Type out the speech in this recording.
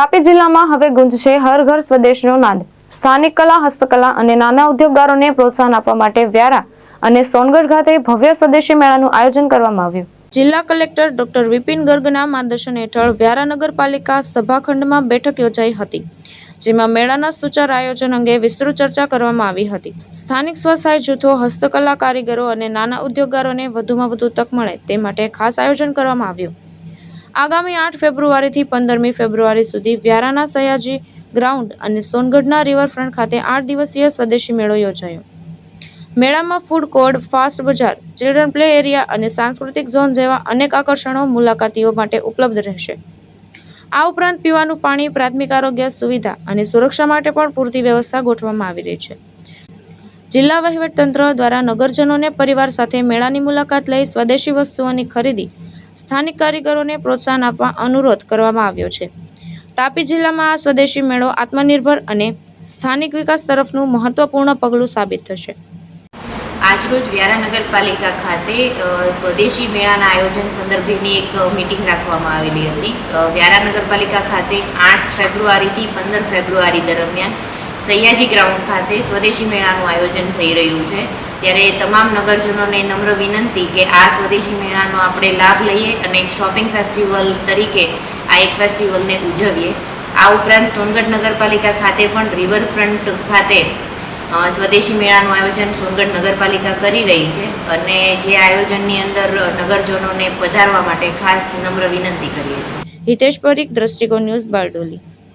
તાપી જિલ્લામાં હવે ગુંજશે હર ઘર સ્વદેશનો નાદ. સ્થાનિક કલા, હસ્તકલા અને નાના ઉદ્યોગકારોને પ્રોત્સાહન આપવા માટે વ્યારા અને સોનગઢ ખાતે ભવ્ય સ્વદેશી મેળાનું આયોજન કરવામાં આવ્યું. જિલ્લા કલેક્ટર ડોક્ટર વિપિન ગર્ગના માર્ગદર્શન હેઠળ વ્યારા નગરપાલિકા સભાખંડમાં બેઠક યોજાઈ હતી, જેમાં મેળાના સુચાર આયોજન અંગે વિસ્તૃત ચર્ચા કરવામાં આવી હતી. સ્થાનિક સ્વસહાય જૂથો, હસ્તકલા કારીગરો અને નાના ઉદ્યોગકારોને વધુમાં વધુ તક મળે તે માટે ખાસ આયોજન કરવામાં આવ્યું. આગામી આઠ ફેબ્રુઆરીથી પંદરમી ફેબ્રુઆરી સુધી વ્યારાના સયાજી ગ્રાઉન્ડ અને સોનગઢના રિવરફ્રન્ટ ખાતે આઠ દિવસીય સ્વદેશી મેળો યોજાયો. મેળામાં ફૂડ કોર્ટ, ફાસ્ટ બજાર, ચિલ્ડ્રન પ્લે એરિયા અને સાંસ્કૃતિક ઝોન જેવા અનેક આકર્ષણો મુલાકાતીઓ માટે ઉપલબ્ધ રહેશે. આ ઉપરાંત પીવાનું પાણી, પ્રાથમિક આરોગ્ય સુવિધા અને સુરક્ષા માટે પણ પૂરતી વ્યવસ્થા ગોઠવવામાં આવી રહી છે. જિલ્લા વહીવટતંત્ર દ્વારા નગરજનોને પરિવાર સાથે મેળાની મુલાકાત લઈ સ્વદેશી વસ્તુઓની ખરીદી સ્થાનિક કારીગરોને પ્રોત્સાહન આપવા અનુરોધ કરવામાં આવ્યો છે. તાપી જિલ્લામાં આ સ્વદેશી મેળો આત્મનિર્ભર અને સ્થાનિક વિકાસ તરફનું મહત્વપૂર્ણ પગલું સાબિત થશે. આજરોજ વ્યારા નગરપાલિકા ખાતે સ્વદેશી મેળાના આયોજન સંદર્ભેની એક મિટિંગ રાખવામાં આવેલી હતી. વ્યારા નગરપાલિકા ખાતે આઠ ફેબ્રુઆરીથી પંદર ફેબ્રુઆરી દરમિયાન સૈયાજી ગ્રાઉન્ડ ખાતે સ્વદેશી મેળાનું આયોજન થઈ રહ્યું છે. ત્યારે તમામ નગરજનોને નમ્ર વિનંતી કે આ સ્વદેશી મેળાનો આપણે લાભ લઈએ અને એક શોપિંગ ફેસ્ટિવલ તરીકે આ એક ફેસ્ટિવલને ઉજવીએ. આ ઉપરાંત સોનગઢ નગરપાલિકા ખાતે પણ રિવરફ્રન્ટ ખાતે સ્વદેશી મેળાનું આયોજન સોનગઢ નગરપાલિકા કરી રહી છે અને જે આયોજનની અંદર નગરજનોને પધારવા માટે ખાસ નમ્ર વિનંતી કરીએ છીએ. હિતેશ પરીખ, દ્રષ્ટિકોણ ન્યૂઝ બારડોલી.